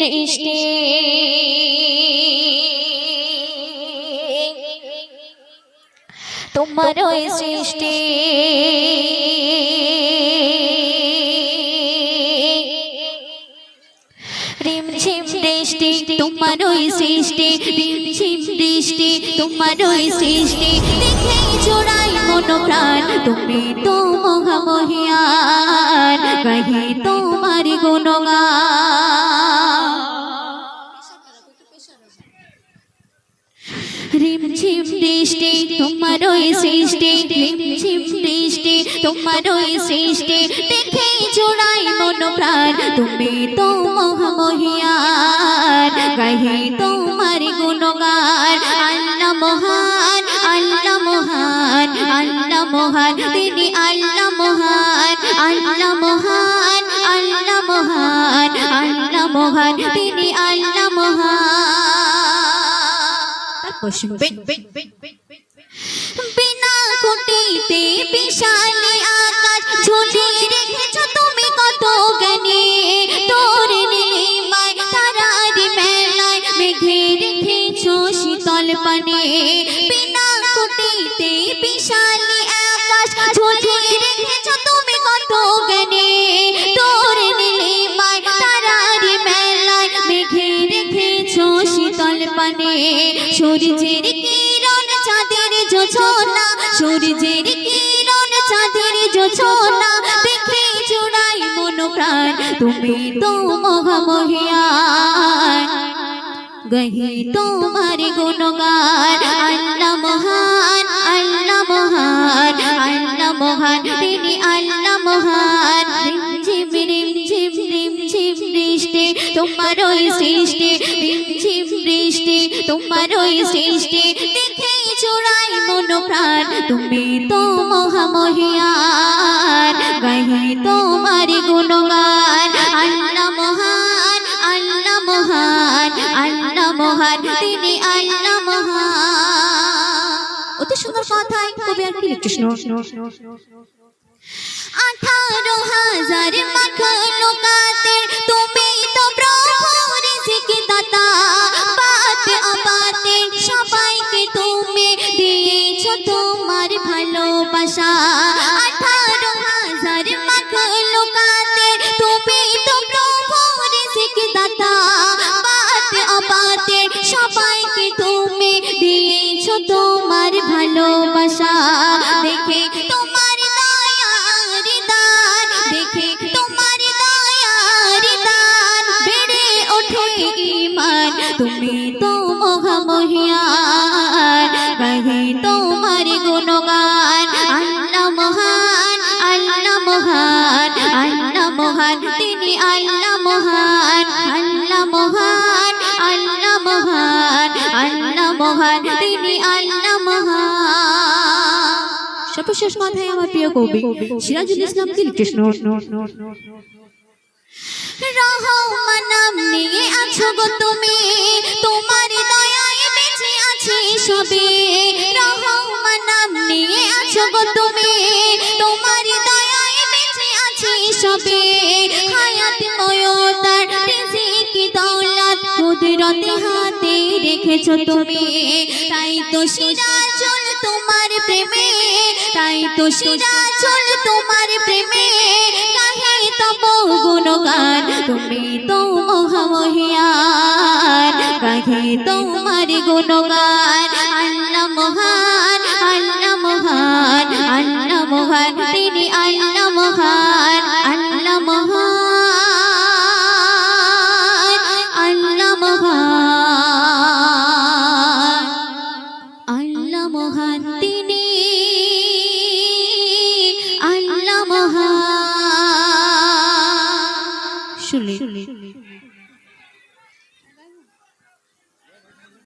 দৃষ্টি তোমার ওই সৃষ্টি। রিম ঝিম বৃষ্টি তোমার ওই সৃষ্টি। রিম ঝিম বৃষ্টি তোমার ওই সৃষ্টি। দেখে জোড়াই মন প্রাণ তুমি তো মহামহিয়ান। রিম ঝিম বৃষ্টি তোমার ওই সৃষ্টি, রিম ঝিম বৃষ্টি তোমার ওই সৃষ্টি। দেখে জোড়াই মন প্রাণ তুমি তো মহামহিয়ান গাহি তোমার গুণগান, আল্লাহ মহান আল্লাহ মহান আল্লাহ মহান। তিনি আল্লাহ মহান আল্লাহ মহান আল্লাহ মহান আল্লাহ মহান। তিনি আল্লাহ শুনবেন বিনা কোটিতে বিশালী আকাশ ঝুলিয়ে রেখেছ তুমি কত জ্ঞানী। তোর নীলিমায় তারার মেলায় মেঘে রেখেছো শীতল পানে। সূর্যের কিরণ চাঁদের যোছনা সূর্যের কিরণ চাঁদের যোছনা দেখে চুড়াই মন প্রাণ, তুমি তো মহামহিয়ান গহি তোমার গুণগান, আল্লাহ মহান। তোমার ওই সৃষ্টি রিম ঝিম বৃষ্টি, তোমার ওই সৃষ্টি। দেখে চোরাই মন প্রাণ, তুমি তো মহামহিয়ান গাহি তোমার গুণগান। আল্লাহ মহান আল্লাহ মহান আল্লাহ মহান, তিনি আল্লাহ মহান। অতি সুন্দর কথায় কবি আর কি লিখছে ভালোবাসা। আঠারো তুমি তো প্রভু সবাইকে তুমি দিয়েছ তোমার ভালোবাসা। দেখে তোমার দয়ার দান তুমি সর্বশেষ মাথায় আমার প্রিয় কবি সিরাজুল ইসলাম রহমান নিয়ে আছো গো তুমি, তোমার দয়ায় বেঁচে আছে সবে। রহমান নাম নিয়ে আছো গো তুমি, তোমার দয়ায় বেঁচে আছে সবে। হায়াত ময়তার দৌলত, কুদরতে হাতে রেখেছো তুমি? তাই তো সিরাজুল তোমার প্রেমে তাই তো সিরাজুল তোমার প্রেমে। কাহে তব গুণগান তুমি তো মহামহিয়ান কাহে তোমার গুণগান